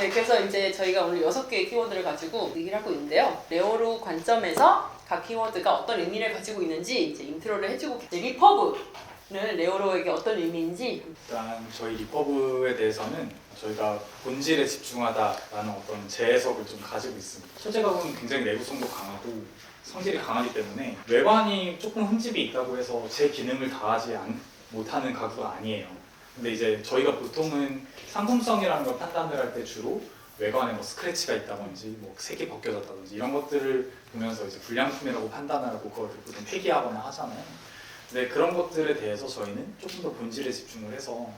네, 그래서 이제 저희가 오늘 여섯 개의 키워드를 가지고 얘기를 하고 있는데요. 레오로 관점에서 각 키워드가 어떤 의미를 가지고 있는지 이제 인트로를 해주고 이제 리퍼브는 레오로에게 어떤 의미인지 일단 저희 리퍼브에 대해서는 저희가 본질에 집중하다라는 어떤 재해석을 좀 가지고 있습니다. 소재각은 굉장히 내구성도 강하고 성질이 강하기 때문에 외관이 조금 흠집이 있다고 해서 제 기능을 다하지 않- 못하는 가구가 아니에요. 근데 이제 저희가 보통은 상품성이라는 걸 판단을 할 때 주로 외관에 뭐 스크래치가 있다든지 뭐 색이 벗겨졌다든지 이런 것들을 보면서 이제 불량품이라고 판단하고 그걸 보통 폐기하거나 하잖아요. 근데 그런 것들에 대해서 저희는 조금 더 본질에 집중을 해서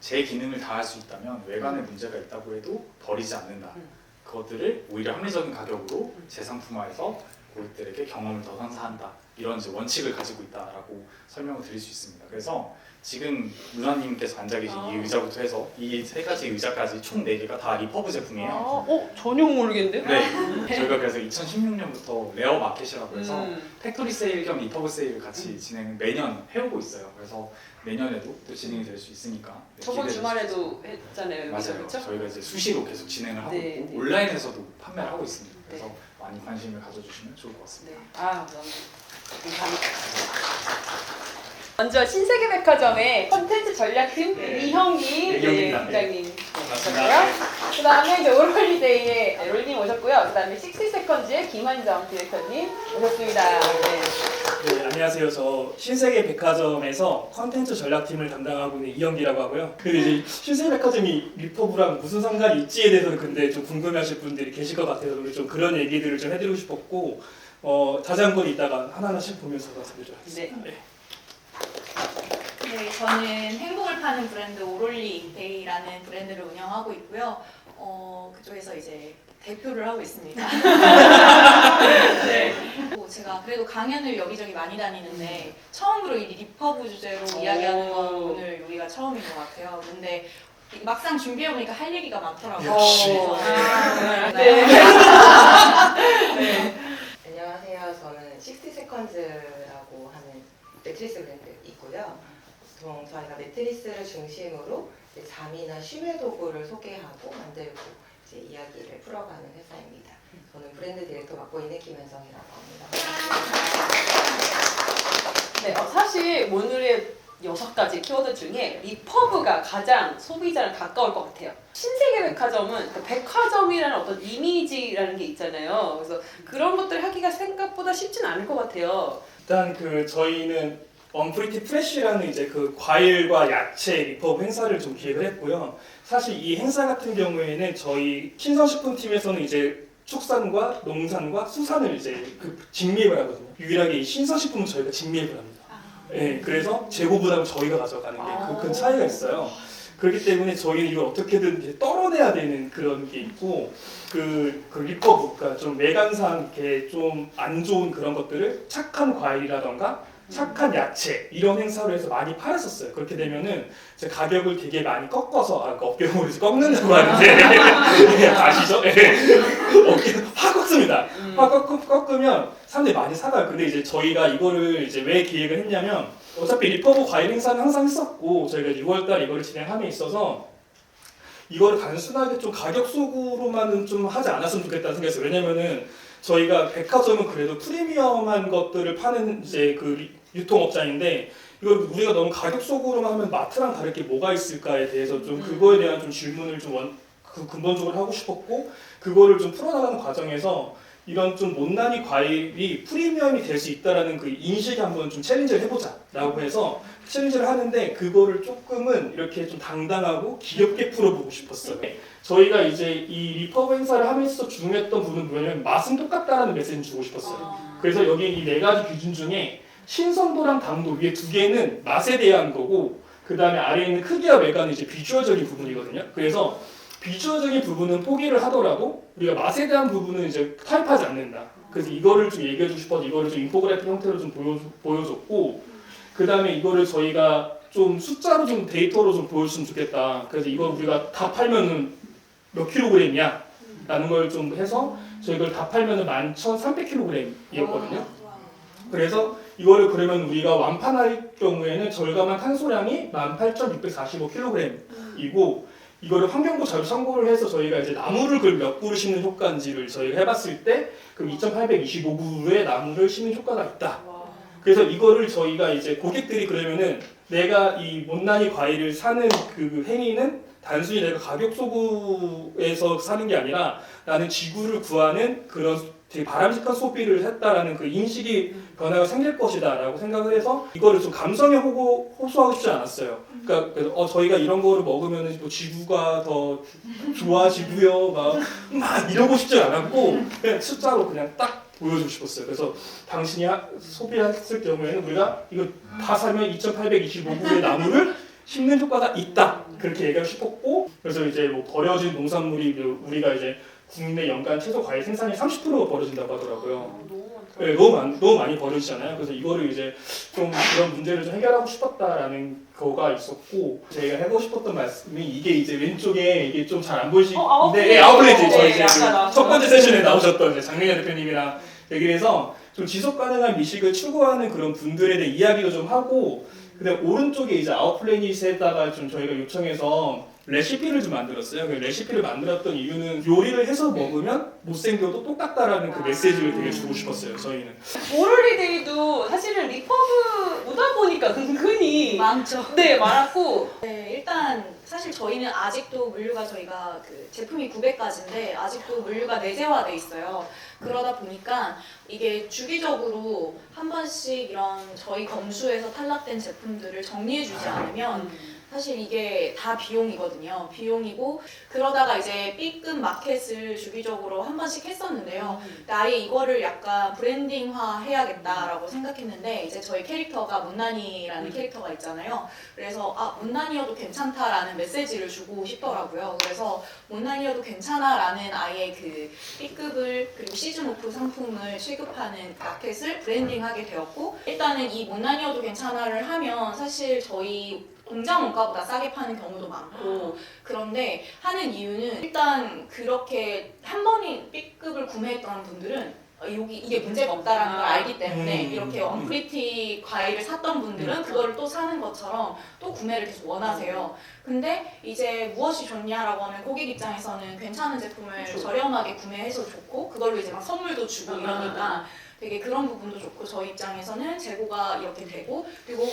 제 기능을 다할 수 있다면 외관에 문제가 있다고 해도 버리지 않는다. 음. 그것들을 오히려 합리적인 가격으로 재상품화해서 고객들에게 경험을 더 선사한다. 이런 이제 원칙을 가지고 있다라고 설명을 드릴 수 있습니다. 그래서 지금 누나님께서 앉아 계신 이 아. 의자부터 해서 이 세 가지 의자까지 총 네 개가 다 리퍼브 제품이에요. 어? 전혀 모르겠는데? 네, 저희가 그래서 2016년부터 레어 마켓이라고 해서 음. 팩토리 세일 겸 리퍼브 세일을 같이 진행 매년 해오고 있어요. 그래서 내년에도 또 진행이 될 수 있으니까 네, 저번 주말에도 했잖아요. 맞아요. 그렇죠? 저희가 이제 수시로 계속 진행을 하고 네, 있고 네. 온라인에서도 판매를 하고 있습니다. 그래서 네. 많이 관심을 가져주시면 좋을 것 같습니다. 네. 아, 감사합니다. 먼저 신세계백화점의 콘텐츠 전략팀 네. 이형기 네, 네, 이형기입니다. 부장님. 오셨고요. 그 다음에 이제 오롤리데이의 롤님 오셨고요. 그 다음에 식스세컨즈의 김환정 디렉터님 오셨습니다. 네. 네, 안녕하세요. 저 신세계 백화점에서 컨텐츠 전략팀을 담당하고 있는 이영기라고 하고요. 근데 이제 신세계 백화점이 리퍼브랑 무슨 상관이 있지에 대해서 근데 좀 궁금해하실 분들이 계실 것 같아서 좀 그런 얘기들을 좀 해드리고 싶었고 어, 자세한 이따가 하나하나씩 보면서 말씀드리도록 하겠습니다. 네. 네, 저는 행복을 파는 브랜드 오롤리 데이라는 브랜드를 운영하고 있고요. 어, 그쪽에서 이제 대표를 하고 있습니다. 네. 뭐 제가 그래도 강연을 여기저기 많이 다니는데 처음으로 이 리퍼브 주제로 오. 이야기하는 건 오늘 여기가 처음인 것 같아요. 근데 막상 준비해 보니까 할 얘기가 많더라고요. 역시. 어, 아, 네. 네. 저는 60세컨즈라고 하는 매트리스 브랜드 있고요. 보통 저희가 매트리스를 중심으로 잠이나 쉬외 도구를 소개하고 만들고 이제 이야기를 풀어가는 회사입니다. 저는 브랜드 디렉터 맡고 있는 김현정이라고 합니다. 네, 어, 사실 오늘의 여섯 가지 키워드 중에 리퍼브가 가장 소비자랑 가까울 것 같아요. 신세계 백화점은 그 백화점이라는 어떤 이미지라는 게 있잖아요. 그래서 그런 것들 하기가 생각보다 쉽진 않을 것 같아요. 일단 그 저희는 언프리티 프레쉬라는 이제 그 과일과 야채 리퍼브 행사를 좀 기획을 했고요. 사실 이 행사 같은 경우에는 저희 신선식품 팀에서는 이제 축산과 농산과 수산을 이제 그 직매입을 하거든요. 유일하게 이 신선식품은 저희가 직매입을 합니다. 네, 그래서 재고 부담을 저희가 가져가는 게그큰 차이가 있어요. 그렇기 때문에 저희는 이걸 어떻게든 떨어내야 되는 그런 게 있고 그, 그 리퍼브, 그러니까 좀 외관상 이렇게 좀 안 좋은 그런 것들을 착한 과일이라던가 착한 야채 이런 행사로 해서 많이 팔았었어요. 그렇게 되면은 이제 가격을 되게 많이 꺾어서 아, 어깨용어로 이제 꺾는다고 하는데 아시죠? 예. 어깨 확 꺾습니다. 음. 확 꺾, 꺾으면 사람들이 많이 사가요. 근데 이제 저희가 이거를 이제 왜 기획을 했냐면 어차피 리퍼브 과일 행사는 항상 했었고 저희가 6월달 이거를 진행함에 있어서 이거를 단순하게 좀 가격 속으로만은 좀 하지 않았으면 좋겠다는 생각이 있어요. 왜냐면은 저희가 백화점은 그래도 프리미엄한 것들을 파는 이제 그 리- 유통업자인데 이걸 우리가 너무 가격 속으로만 하면 마트랑 다를 게 뭐가 있을까에 대해서 좀 그거에 대한 좀 질문을 좀 원, 그 근본적으로 하고 싶었고 그거를 좀 풀어나가는 과정에서 이런 좀 못난이 과일이 프리미엄이 될 수 있다라는 그 인식에 한번 좀 챌린지를 해보자라고 해서 챌린지를 하는데 그거를 조금은 이렇게 좀 당당하고 귀엽게 풀어보고 싶었어요. 저희가 이제 이 리퍼브 행사를 하면서 중요했던 부분은 뭐냐면 맛은 똑같다라는 메시지를 주고 싶었어요. 아, 그래서 여기 이 네 가지 기준 중에 신선도랑 당도 위에 두 개는 맛에 대한 거고 그 다음에 아래에 있는 크기와 외관은 이제 비주얼적인 부분이거든요. 그래서 비주얼적인 부분은 포기를 하더라도 우리가 맛에 대한 부분은 이제 타입하지 않는다. 그래서 이거를 좀 얘기해주고 싶어서 이거를 좀 인포그래픽 형태로 좀 보여, 보여줬고 그 다음에 이거를 저희가 좀 숫자로 좀 데이터로 좀 보여줬으면 좋겠다. 그래서 이걸 우리가 다 팔면은 몇 킬로그램이야? 라는 걸 좀 해서 저희 이걸 다 팔면은 11,300kg이었거든요. 그래서 이거를 그러면 우리가 완판할 경우에는 절감한 탄소량이 18,645kg이고 이거를 환경부 자료 참고를 해서 저희가 이제 나무를 그몇 그루 심는 효과인지를 저희가 해봤을 때 그럼 2,825그루의 나무를 심는 효과가 있다. 와. 그래서 이거를 저희가 이제 고객들이 그러면은 내가 이 못난이 과일을 사는 그 행위는 단순히 내가 가격 소구에서 사는 게 아니라 나는 지구를 구하는 그런 되게 바람직한 소비를 했다라는 그 인식이 변화가 생길 것이다라고 생각을 해서 이거를 좀 감성에 호고, 호소하고 싶지 않았어요. 그러니까 그래서 어, 저희가 이런 거를 먹으면 뭐 지구가 더 좋아지고요, 막, 막 이러고 싶지 않았고 그냥 숫자로 그냥 딱 보여주고 싶었어요. 그래서 당신이 하- 소비했을 경우에는 우리가 이거 다 사면 2,825그루의 나무를 심는 효과가 있다 그렇게 얘기하고 싶었고 그래서 이제 뭐 버려진 농산물이 뭐 우리가 이제 국내 연간 채소 과일 생산이 30%가 버려진다고 하더라고요. 어, 너무 많다. 네, 너무 많, 너무 많이 버려지잖아요. 그래서 이거를 이제 좀 그런 문제를 좀 해결하고 싶었다라는 거가 있었고 제가 해보고 싶었던 말씀이 이게 이제 왼쪽에 이게 좀 잘 안 보이시는데 어, 아웃플레이. 네, 네, 저희 이제 아까 그 나왔죠. 첫 번째 세션에 나오셨던 이제 장명현 대표님이랑 얘기를 해서 좀 지속 가능한 미식을 추구하는 그런 분들에 대해 이야기도 좀 하고 근데 오른쪽에 이제 아웃플래닛에다가 좀 저희가 요청해서 레시피를 좀 만들었어요. 그 레시피를 만들었던 이유는 요리를 해서 먹으면 못생겨도 똑같다라는 그 메시지를 되게 주고 싶었어요. 저희는. 오롤리데이도 사실은 리퍼브 오다 보니까 은근히 많죠. 네 많았고 네, 일단 사실 저희는 아직도 물류가 저희가 그 제품이 900가지인데 아직도 물류가 내재화돼 있어요. 그러다 보니까 이게 주기적으로 한 번씩 이런 저희 검수에서 탈락된 제품들을 정리해 주지 않으면 사실 이게 다 비용이거든요. 비용이고 그러다가 이제 B급 마켓을 주기적으로 한 번씩 했었는데요. 근데 아예 이거를 약간 브랜딩화 해야겠다라고 생각했는데 이제 저희 캐릭터가 문난이라는 캐릭터가 있잖아요. 그래서 아 문난이어도 괜찮다라는 메시지를 주고 싶더라고요. 그래서 문난이어도 괜찮아라는 아예 그 B급을 그리고 시즌 오프 상품을 취급하는 마켓을 브랜딩하게 되었고 일단은 이 문난이어도 괜찮아를 하면 사실 저희 공장 원가보다 싸게 파는 경우도 많고 그런데 하는 이유는 일단 그렇게 한 번이 B급을 구매했던 분들은 어, 여기 이게 문제가 없다라는 걸 알기 때문에 음. 이렇게 언프리티 과일을 샀던 분들은 그거를 또 사는 것처럼 또 구매를 계속 원하세요. 근데 이제 무엇이 좋냐라고 하면 고객 입장에서는 괜찮은 제품을. 저렴하게 구매해서 좋고 그걸로 이제 막 선물도 주고 이러니까 되게 그런 부분도 좋고 저희 입장에서는 재고가 이렇게 되고 그리고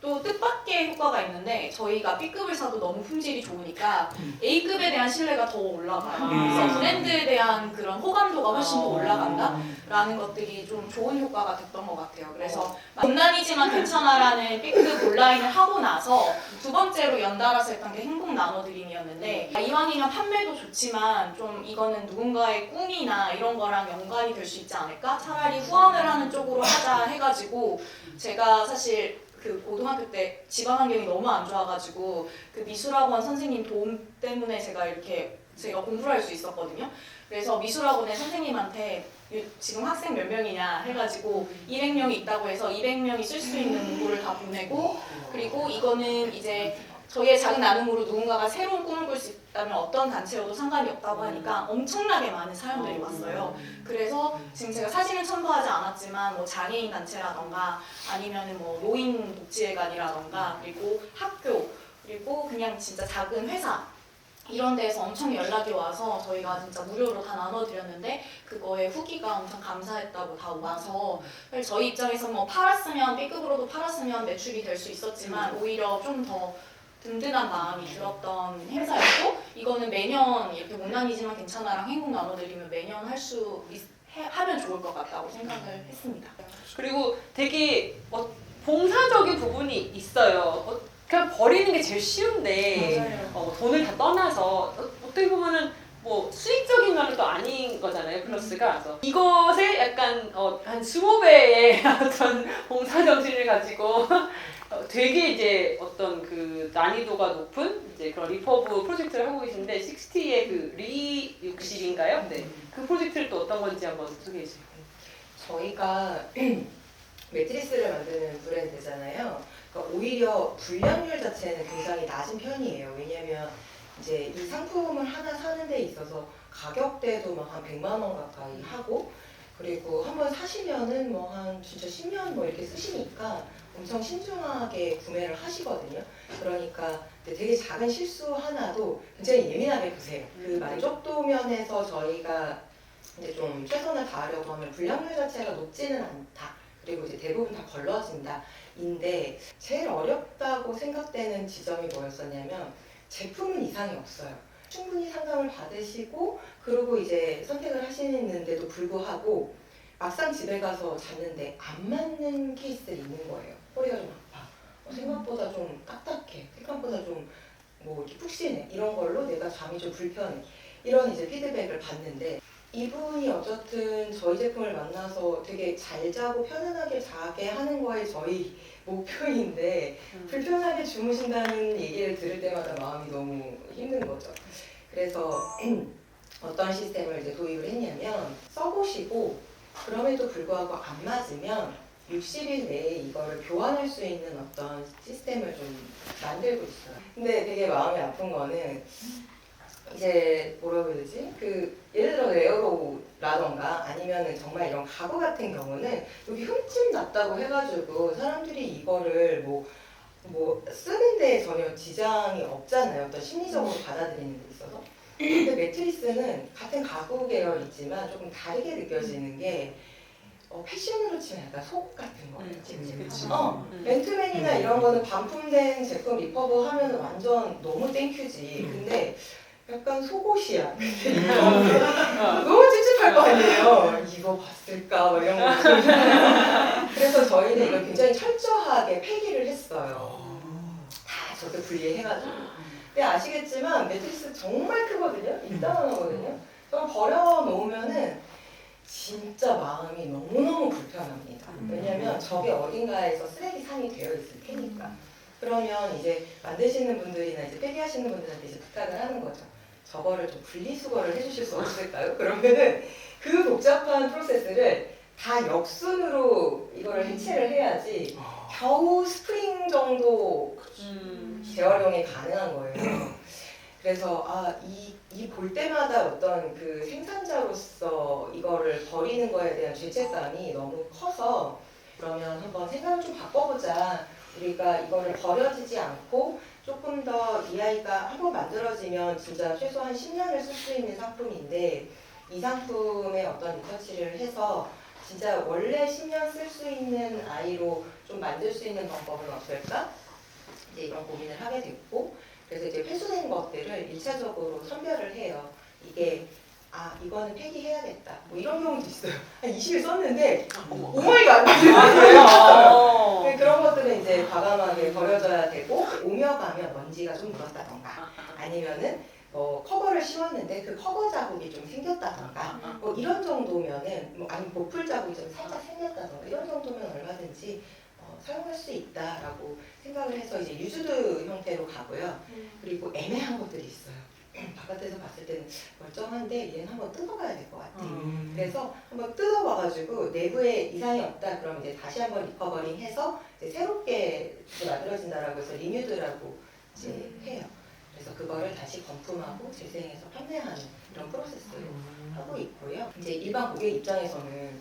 또 뜻밖의 효과가 있는데 저희가 B급을 사도 너무 품질이 좋으니까 A급에 대한 신뢰가 더 올라가요. 음. 그래서 브랜드에 대한 그런 호감도가 훨씬 더 어. 올라간다라는 것들이 좀 좋은 효과가 됐던 것 같아요. 그래서 못난이지만 괜찮아라는 B급 온라인을 하고 나서 두 번째로 연달아서 했던 게 행복 나눠드림이었는데 이왕이면 판매도 좋지만 좀 이거는 누군가의 꿈이나 이런 거랑 연관이 될 수 있지 않을까? 차라리 후원을 하는 쪽으로 하자 해가지고 제가 사실 그 고등학교 때 집안 환경이 너무 안 좋아가지고 그 미술학원 선생님 도움 때문에 제가 이렇게 제가 공부를 할 수 있었거든요. 그래서 미술학원의 선생님한테 요- 지금 학생 몇 명이냐 해가지고 200명이 있다고 해서 200명이 쓸 수 있는 문구를 다 보내고 그리고 이거는 이제 저희의 작은 나눔으로 누군가가 새로운 꿈을 꿀 수 있다면 어떤 단체여도 상관이 없다고 하니까 엄청나게 많은 사연들이 왔어요. 그래서 지금 제가 사진을 첨부하지 않았지만 뭐 장애인 단체라던가 아니면 뭐 노인 복지회관이라던가 그리고 학교 그리고 그냥 진짜 작은 회사 이런 데에서 엄청 연락이 와서 저희가 진짜 무료로 다 나눠드렸는데 그거에 후기가 엄청 감사했다고 다 와서 저희 입장에서 뭐 팔았으면 B급으로도 팔았으면 매출이 될 수 있었지만 오히려 좀더 든든한 마음이 들었던 행사였고 이거는 매년 이렇게 못난이지만 괜찮아랑 행복 나눠드리면 매년 할 수 하면 좋을 것 같다고 생각을 했습니다. 그리고 되게 어, 봉사적인 부분이 있어요. 어, 그냥 버리는 게 제일 쉬운데 맞아요. 어, 돈을 다 떠나서 어, 어떻게 보면은 뭐 수익적인 면은 또 아닌 거잖아요 플러스가 그래서 이것에 약간 어, 한 20배의 어떤 봉사 정신을 가지고 어, 되게 이제 어떤 그 난이도가 높은 이제 그런 리퍼브 프로젝트를 하고 계신데 60의 그 리 60인가요? 네. 그 프로젝트를 또 어떤 건지 한번 소개해 주세요. 저희가 매트리스를 만드는 브랜드잖아요. 그러니까 오히려 불량률 자체는 굉장히 낮은 편이에요. 왜냐면 이제 이 상품을 하나 사는 데 있어서 가격대도 막 한 100만 원 가까이 하고 그리고 한번 사시면은 뭐 한 진짜 10년 뭐 이렇게 쓰시니까 엄청 신중하게 구매를 하시거든요. 그러니까 되게 작은 실수 하나도 굉장히 예민하게 보세요. 그 만족도 면에서 저희가 이제 좀 최선을 다하려고 하면 불량률 자체가 높지는 않다. 그리고 이제 대부분 다 걸러진다. 인데 제일 어렵다고 생각되는 지점이 뭐였었냐면 제품은 이상이 없어요. 충분히 상담을 받으시고 그리고 이제 선택을 하시는데도 불구하고 막상 집에 가서 잤는데 안 맞는 케이스들이 있는 거예요. 허리가 좀 아파. 어, 생각보다 좀 딱딱해. 생각보다 좀뭐 이렇게 푹신해. 이런 걸로 내가 잠이 좀 불편해. 이런 이제 피드백을 받는데 이분이 어쨌든 저희 제품을 만나서 되게 잘 자고 편안하게 자게 하는 거에 저희 목표인데 음. 불편하게 주무신다는 얘기를 들을 때마다 마음이 너무 힘든 거죠. 그래서 어떤 시스템을 이제 도입을 했냐면 써보시고 그럼에도 불구하고 안 맞으면 60일 내에 이거를 교환할 수 있는 어떤 시스템을 좀 만들고 있어요. 근데 되게 마음이 아픈 거는 이제 뭐라고 해야 되지? 그 예를 들어 에어로라던가 아니면은 정말 이런 가구 같은 경우는 여기 흠집 났다고 해가지고 사람들이 이거를 뭐 뭐 쓰는 데 전혀 지장이 없잖아요. 어떤 심리적으로 받아들이는 데 있어서. 근데 매트리스는 같은 가구 계열이지만 조금 다르게 느껴지는 게 어, 패션으로 치면 약간 속 같은 거예요. 음, 그치. 어, 음. 맨투맨이나 이런 거는 반품된 제품 리퍼브 하면 완전 너무 땡큐지. 음. 근데 약간 속옷이야. 어. 너무 찝찝할 거 아니에요. 이거 봤을까? 뭐 이런 거. 그래서 저희는 이걸 굉장히 철저하게 폐기를 했어요. 다 저렇게 분리해가지고. 근데 아시겠지만 매트리스 정말 크거든요. 이따만하거든요. 그럼 버려놓으면은 진짜 마음이 너무너무 불편합니다. 왜냐면 저게 어딘가에서 쓰레기 상이 되어 있을 테니까. 그러면 이제 만드시는 분들이나 이제 폐기하시는 분들한테 이제 부탁을 하는 거죠. 저거를 좀 분리수거를 해주실 수 없을까요? 그러면은 그 복잡한 프로세스를 다 역순으로 이거를 해체를 해야지 겨우 스프링 정도 음. 재활용이 가능한 거예요. 그래서 아, 이, 이 볼 때마다 어떤 그 생산자로서 이거를 버리는 거에 대한 죄책감이 너무 커서 그러면 한번 생각을 좀 바꿔보자. 우리가 이거를 버려지지 않고 조금 더 이 아이가 한번 만들어지면 진짜 최소한 10년을 쓸 수 있는 상품인데 이 상품에 어떤 리서치를 해서 진짜 원래 10년 쓸 수 있는 아이로 좀 만들 수 있는 방법은 없을까? 이제 이런 고민을 하게 됐고 그래서 이제 회수된 것들을 일차적으로 선별을 해요. 이게 아 이거는 폐기해야겠다. 뭐 이런 경우도 있어요. 한 20일 썼는데 되는 아. 네, 그런 것들은 이제 과감하게 버려져야 되고 오며 가면 먼지가 좀 묻었다던가 아니면은 뭐 커버를 씌웠는데 그 커버 자국이 좀 생겼다던가 뭐 이런 정도면은 뭐 아니면 보풀 자국이 좀 살짝 생겼다던가 이런 정도면 얼마든지 어, 사용할 수 있다라고 생각을 해서 이제 유즈드 형태로 가고요. 그리고 애매한 것들이 있어요. 바깥에서 봤을 때는 멀쩡한데 얘는 한번 뜯어봐야 될 것 같아. 음. 그래서 한번 뜯어봐가지고 내부에 이상이 없다 그러면 이제 다시 한번 리커버링 해서 이제 새롭게 만들어진다라고 해서 리뉴드라고 이제 해요. 그래서 그거를 다시 건품하고 재생해서 판매하는 이런 프로세스를 하고 있고요. 이제 일반 고객 입장에서는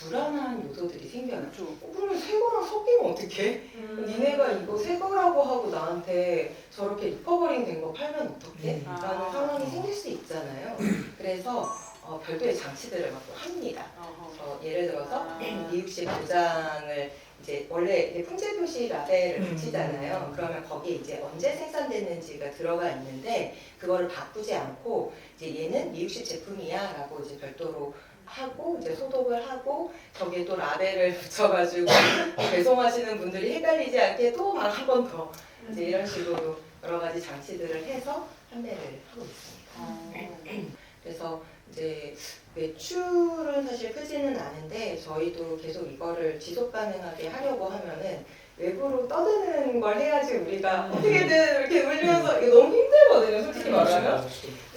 불안한 요소들이 생겨요. 어, 그러면 새 거랑 섞이면 어떡해? 음. 니네가 이거 새 거라고 하고 나한테 저렇게 리커버링 된 거 팔면 어떡해? 음. 라는 아. 상황이 생길 수 있잖아요. 그래서 어, 별도의 장치들을 막또 합니다. 어허. 어, 예를 들어서 아. 미육식 도장을 이제 원래 이제 품질 표시 라벨을 음. 붙이잖아요. 그러면 거기에 이제 언제 생산됐는지가 들어가 있는데 그거를 바꾸지 않고 이제 얘는 미육식 제품이야라고 이제 별도로 하고 이제 소독을 하고 거기에 또 라벨을 붙여가지고 배송하시는 분들이 헷갈리지 않게 또막한번 더 이제 이런 식으로 여러 가지 장치들을 해서 판매를 하고 있습니다. 어. 그래서 이제 매출은 사실 크지는 않은데 저희도 계속 이거를 지속 가능하게 하려고 하면은 외부로 떠드는 걸 해야지 우리가 음. 어떻게든 이렇게 울면서 이게 너무 힘들거든요 솔직히 말하면 너무 힘들어서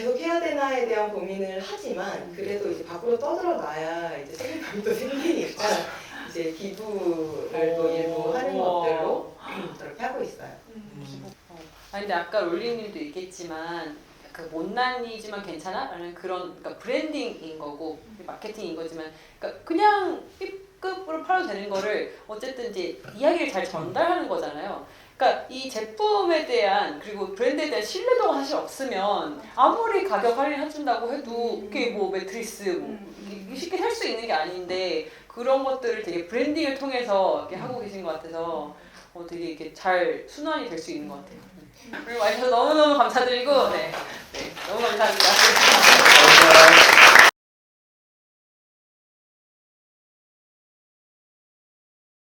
계속 해야 되나에 대한 고민을 하지만 그래도 이제 밖으로 떠들어 놔야 이제 책임감이 또 생기니까 이제 기부를 또 일부 하는. 것들로 그렇게 하고 있어요. 어. 아니 근데 아까 롤리님도 얘기했지만 그 못난이지만 괜찮아라는 그런 그러니까 브랜딩인 거고 마케팅인 거지만 그러니까 그냥 B급으로 팔아도 되는 거를 어쨌든 이제 이야기를 잘 전달하는 거잖아요. 그러니까 이 제품에 대한 그리고 브랜드에 대한 신뢰도가 사실 없으면 아무리 가격 할인 해준다고 해도 그게 뭐 매트리스 뭐 이게 쉽게 살 수 있는 게 아닌데 그런 것들을 되게 브랜딩을 통해서 이렇게 하고 계신 것 같아서 어, 되게 이렇게 잘 순환이 될 수 있는 것 같아요. 그리고 와주셔서 너무너무 감사드리고 네, 네 너무 감사합니다.